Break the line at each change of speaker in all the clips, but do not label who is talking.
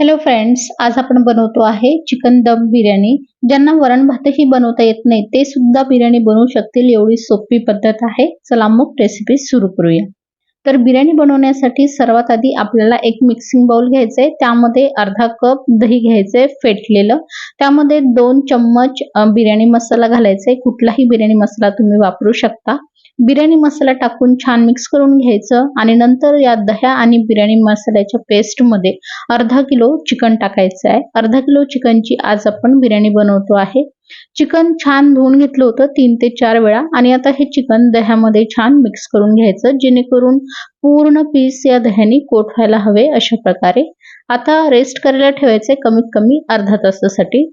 Hello friends आज आपण बनवतो आहे चिकन दम बिर्याणी. ज्यांना वरण भातही बनवता येत नाही ते सुद्धा बिर्याणी बनवू शकतील एवढी सोपी पद्धत आहे. चला मग रेसिपी सुरू करूया. तर बिर्याणी बनवण्यासाठी सर्वात आधी आपल्याला एक मिक्सिंग बाउल घ्यायचंय आहे त्यामध्ये अर्धा कप दही घ्यायचंय फेटलेलं. त्यामध्ये दोन चम्मच बिर्याणी मसाला घालायचा आहे कुठलाही बिर्याणी मसाला तुम्ही वापरू शकता. बिर्याणी मसाला टाकून छान मिक्स करून घ्यायचं आणि नंतर या दह्या आणि बिर्याणी मसाल्याच्या पेस्टमध्ये अर्धा किलो चिकन टाकायचं आहे. अर्धा किलो चिकनची आज आपण बिर्याणी बनवतो आहे. चिकन छान धुवून घेतलं होतं तीन ते चार वेळा आणि आता हे चिकन दह्यामध्ये छान मिक्स करून घ्यायचं जेणेकरून पूर्ण पीस या दह्याने कोट व्हायला हवे अशा प्रकारे. आता रेस्ट करायला ठेवायचे कमीत कमी अर्धा तासासाठी.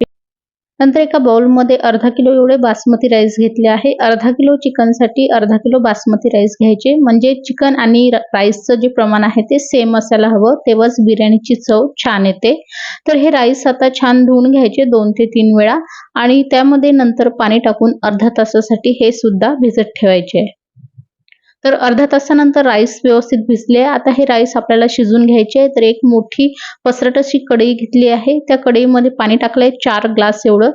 नंतर एका बाउलमध्ये अर्धा किलो एवढे बासमती राईस घेतले आहे. अर्धा किलो चिकनसाठी अर्धा किलो बासमती राईस घ्यायचे. म्हणजे चिकन आणि राईसचं जे प्रमाण आहे ते सेम असायला हवं. तेव्हाच बिर्याणीची चव छान येते. तर हे राईस आता छान धुवून घ्यायचे दोन ते तीन वेळा आणि त्यामध्ये नंतर पाणी टाकून अर्धा तासासाठी हे सुद्धा भिजत ठेवायचे. तर अर्ध्या तासानंतर राईस व्यवस्थित भिजले. आता हे राईस आपल्याला शिजून घ्यायचे तर एक मोठी पसरट अशी कढई घेतली आहे. त्या कढईमध्ये पाणी टाकलंय. चार ग्लास एवढं.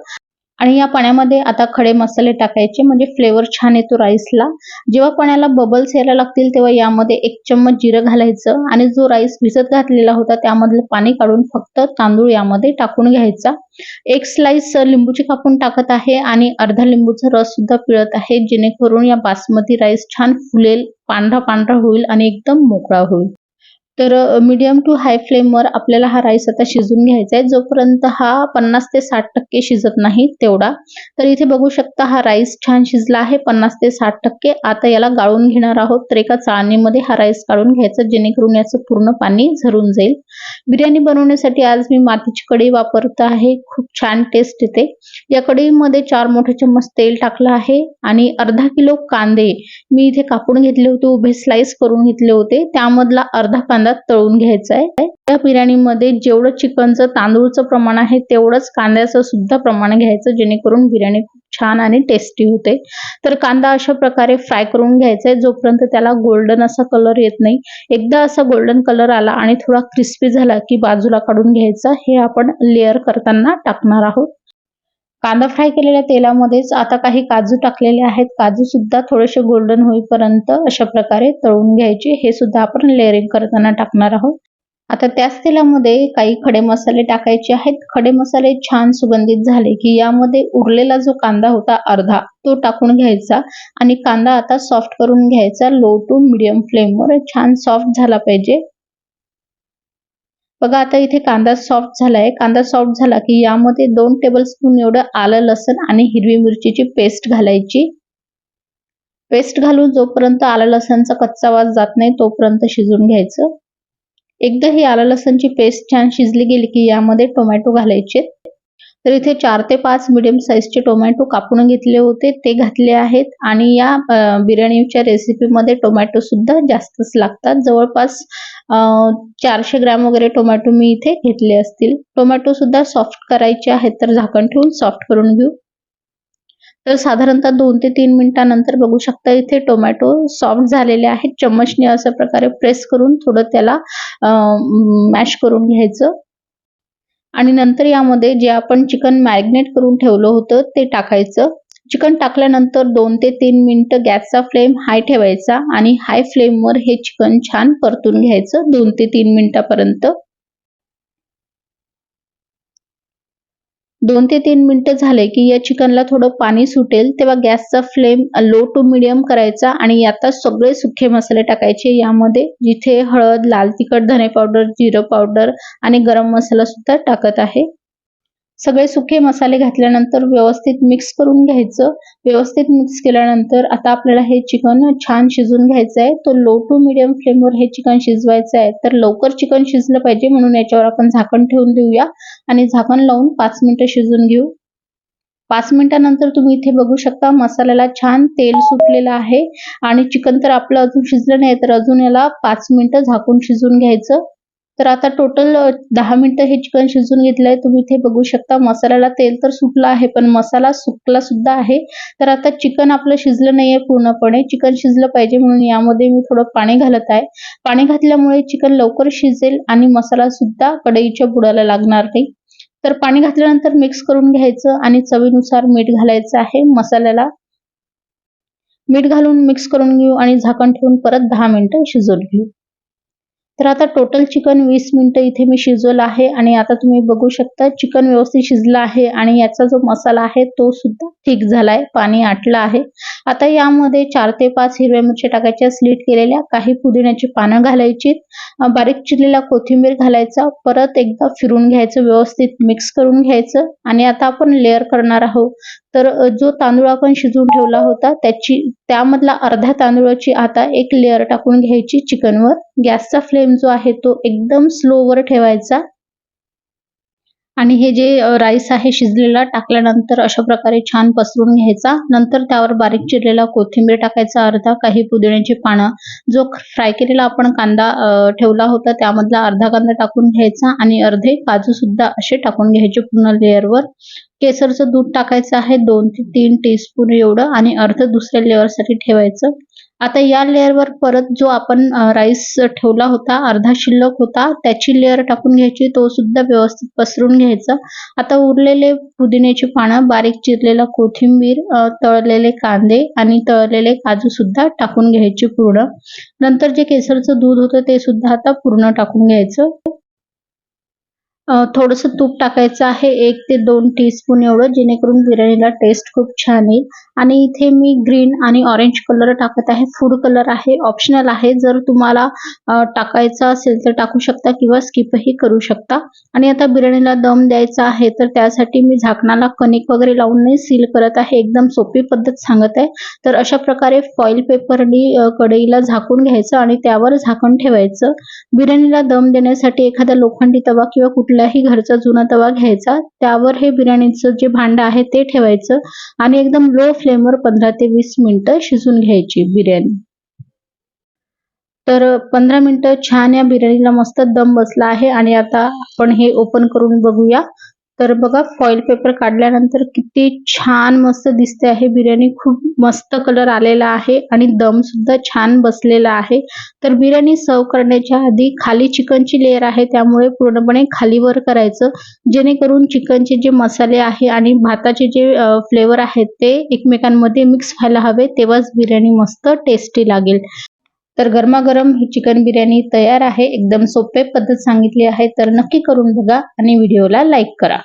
आणि या पाण्यामध्ये आता खडे मसाले टाकायचे म्हणजे फ्लेवर छान येतो राईसला जेव्हा पाण्याला बबल्स यायला लागतील तेव्हा यामध्ये एक चम्मच जिरं घालायचं आणि जो राईस भिजत घातलेला होता त्यामधलं पाणी काढून फक्त तांदूळ यामध्ये टाकून घ्यायचा. एक स्लाइस लिंबूची कापून टाकत आहे आणि अर्धा लिंबूचा रस सुद्धा पिळत आहे जेणेकरून या बासमती राईस छान फुलेल पांढरा पांढरा होईल आणि एकदम मोकळा होईल. तर मीडियम टू हाय फ्लेमवर आपल्याला हा राईस आता शिजून घ्यायचा आहे जोपर्यंत हा पन्नास ते साठ टक्के शिजत नाही तेवढा. तर इथे बघू शकता हा राईस छान शिजला आहे पन्नास ते साठ टक्के. आता याला गाळून घेणार आहोत तर एका चाळणीमध्ये हा राईस काढून घ्यायचा जेणेकरून याचं पूर्ण पाणी झरून जाईल. बिर्याणी बनवण्यासाठी आज मी मातीची कढई वापरत आहे खूप छान टेस्ट येते. या कढईमध्ये चार मोठे चम्मच तेल टाकलं आहे आणि अर्धा किलो कांदे मी इथे कापून घेतले होते उभे स्लाइस करून घेतले होते. त्यामधला अर्धा कांदा तळून घ्यायचं आहे या बिर्याणीमध्ये जेवढं चिकनचं तांदूळचं प्रमाण आहे तेवढंच कांद्याचं सुद्धा प्रमाण घ्यायचं जेणेकरून बिर्याणी छान आणि टेस्टी होते. तर कांदा अशा प्रकारे फ्राय करून घ्यायचा आहे जोपर्यंत त्याला गोल्डन असा कलर येत नाही. एकदा असा गोल्डन कलर आला आणि थोडा क्रिस्पी झाला की बाजूला काढून घ्यायचा हे आपण लेअर करताना टाकणार आहोत. कांदा फ्राय केलेल्या तेलामध्येच आता काही काजू टाकलेले आहेत. काजू सुद्धा थोडेसे गोल्डन होईपर्यंत अशा प्रकारे तळून घ्यायचे. हे सुद्धा आपण लेअरिंग करताना टाकणार आहोत. आता त्याच तेलामध्ये काही खडे मसाले टाकायचे आहेत. खडे मसाले छान सुगंधित झाले की यामध्ये उरलेला जो कांदा होता अर्धा तो टाकून घ्यायचा आणि कांदा आता सॉफ्ट करून घ्यायचा. लो टू मिडियम फ्लेमवर छान सॉफ्ट झाला पाहिजे. बघा आता इथे कांदा सॉफ्ट झालाय. कांदा सॉफ्ट झाला की यामध्ये दोन टेबल स्पून एवढं आलं लसण आणि हिरवी मिरचीची पेस्ट घालायची. पेस्ट घालून जोपर्यंत आलं लसणचा कच्चा वास जात नाही तोपर्यंत शिजून घ्यायचं. एकदा ही आलं लसणची पेस्ट छान शिजली गेली की यामध्ये टोमॅटो घालायचे. तर इथे चार ते पाच मिडियम साईजचे टोमॅटो कापून घेतले होते. ते घातले आहेत आणि या बिर्याणीच्या रेसिपीमध्ये टोमॅटो सुद्धा जास्तच लागतात. जवळपास चारशे ग्रॅम वगैरे टोमॅटो मी इथे घेतले असतील. टोमॅटो सुद्धा सॉफ्ट करायचे आहेत तर झाकण ठेवून सॉफ्ट करून घेऊ. तर साधारणतः दोन ते तीन मिनिटानंतर बघू शकता इथे टोमॅटो सॉफ्ट झालेले आहेत. चम्मचने अशा प्रकारे प्रेस करून थोडं त्याला मॅश करून घ्यायचं. आणि नंतर यामध्ये जे आपण चिकन मॅरिनेट करून ठेवलं होतं ते टाकायचं. चिकन टाकल्यानंतर दोन ते तीन मिनटं गॅसचा फ्लेम हाय ठेवायचा आणि हाय फ्लेमवर हे चिकन छान परतून घ्यायचं दोन ते तीन मिनिटापर्यंत. दोन ते तीन मिनिटं झाले की या चिकनला थोडं पाणी सुटेल तेव्हा गॅसचा फ्लेम लो टू मिडियम करायचा आणि आता सगळे सुखे मसाले टाकायचे. यामध्ये जिथे हळद लाल तिखट धने पावडर जिरं पावडर आणि गरम मसाला सुद्धा टाकत आहे. सगळे सुखे मसाले घातल्यानंतर व्यवस्थित मिक्स करून घ्यायचं. व्यवस्थित मिक्स केल्यानंतर आता आपल्याला हे चिकन छान शिजून घ्यायचं आहे तो लो टू मिडियम फ्लेमवर हे चिकन शिजवायचं आहे. तर लवकर चिकन शिजलं पाहिजे म्हणून याच्यावर आपण झाकण ठेवून देऊया. आणि झाकण लावून पाच मिनिटं शिजून घेऊ. पाच मिनिटानंतर तुम्ही इथे बघू शकता मसाल्याला छान तेल सुटलेलं आहे. आणि चिकन तर आपलं अजून शिजलं नाही तर अजून याला पाच मिनिटं झाकून शिजून घ्यायचं. तर आता टोटल दहा मिनिटं हे चिकन शिजून घेतलंय. तुम्ही इथे बघू शकता मसाल्याला तेल तर सुटलं आहे पण मसाला सुकला सुद्धा आहे. तर आता चिकन आपलं शिजलं नाहीये पूर्णपणे. चिकन शिजलं पाहिजे म्हणून यामध्ये मी थोडं पाणी घालत आहे. पाणी घातल्यामुळे चिकन लवकर शिजेल आणि मसाला सुद्धा कढईच्या बुडाला लागणार नाही. तर पाणी घातल्यानंतर मिक्स करून घ्यायचं आणि चवीनुसार मीठ घालायचं आहे मसाल्याला. मीठ घालून मिक्स करून घेऊ आणि झाकण ठेवून परत दहा मिनिटं शिजवून घेऊ. तर आता टोटल चिकन वीस मिनटं इथे मी शिजवलं आहे आणि आता तुम्ही बघू शकता चिकन व्यवस्थित शिजलं आहे आणि याचा जो मसाला आहे तो सुद्धा ठीक झालाय पाणी आटलं आहे. आता यामध्ये चार ते पाच हिरव्या मिरच्या टाकायच्या स्लीट केलेल्या काही पुदिन्याची पानं घालायची बारीक चिरलेला कोथिंबीर घालायचा परत एकदा फिरून घ्यायचं व्यवस्थित मिक्स करून घ्यायचं आणि आता आपण लेअर करणार आहोत. तर जो तांदूळ आपण शिजवून ठेवला होता त्याची त्यामधला अर्ध्या तांदूळाची आता एक लेअर टाकून घ्यायची चिकनवर. गॅसचा फ्लेम जो आहे तो एकदम स्लोवर ठेवायचा. आणि हे जे राईस आहे शिजलेला टाकल्यानंतर अशा प्रकारे छान पसरून घ्यायचा. नंतर त्यावर बारीक चिरलेला कोथिंबीर टाकायचा अर्धा काही पुदिन्याची पानं. जो फ्राय केलेला आपण कांदा ठेवला होता त्यामधला अर्धा कांदा टाकून घ्यायचा आणि अर्धे काजू सुद्धा असे टाकून घ्यायचे पूर्ण लेअरवर केसरचं दूध टाकायचं आहे दोन ते तीन टीस्पून एवढं आणि अर्ध दुसऱ्या लेअरसाठी ठेवायचं. आता या लेअरवर परत जो आपण राईस ठेवला होता अर्धा शिल्लक होता त्याची लेअर टाकून घ्यायची तो सुद्धा व्यवस्थित पसरून घ्यायचा. आता उरलेले पुदिन्याची पानं बारीक चिरलेला कोथिंबीर तळलेले कांदे आणि तळलेले काजू सुद्धा टाकून घ्यायचे पूर्ण. नंतर जे केसरचं दूध होतं ते सुद्धा आता पूर्ण टाकून घ्यायचं. थोडंसं तूप टाकायचं आहे एक ते दोन टीस्पून एवढं जेणेकरून बिर्याणीला टेस्ट खूप छान येईल. आणि इथे मी ग्रीन आणि ऑरेंज कलर टाकत आहे. फूड कलर आहे ऑप्शनल आहे. जर तुम्हाला टाकायचा असेल तर टाकू शकता किंवा स्किपही करू शकता. आणि आता बिर्याणीला दम द्यायचा आहे तर त्यासाठी मी झाकणाला कणिक वगैरे लावून नाही सील करत आहे. एकदम सोपी पद्धत सांगत आहे. तर अशा प्रकारे फॉईल पेपरनी कढईला झाकून घ्यायचं आणि त्यावर झाकण ठेवायचं. बिर्याणीला दम देण्यासाठी एखादा लोखंडी तवा किंवा कुठल्याही घरचा जुना तवा घ्यायचा. त्यावर हे बिर्याणीचं जे भांड आहे ते ठेवायचं. आणि एकदम लो फ्लेमवर पंधरा ते वीस मिनिटं शिजून घ्यायची बिर्याणी. तर पंधरा मिनिटं छान या बिर्याणीला मस्त दम बसला आहे आणि आता आपण हे ओपन करून बघूया. तर बघा फॉईल पेपर काढल्यानंतर किती छान मस्त दिसते आहे. बिर्याणी खूप मस्त कलर आलेला आहे आणि दम सुद्धा छान बसलेला आहे. तर बिर्याणी सर्व करण्याच्या आधी खाली चिकनची लेअर आहे त्यामुळे पूर्णपणे खालीवर करायचं. जेणेकरून चिकनचे जे मसाले आहे आणि भाताचे जे फ्लेवर आहेत ते एकमेकांमध्ये मिक्स व्हायला हवे तेव्हाच बिर्याणी मस्त टेस्टी लागेल. तर गरमागरम ही चिकन बिर्याणी तयार आहे. एकदम सोपे पद्धत सांगितली आहे. तर नक्की करून बघा आणि व्हिडिओला लाईक करा.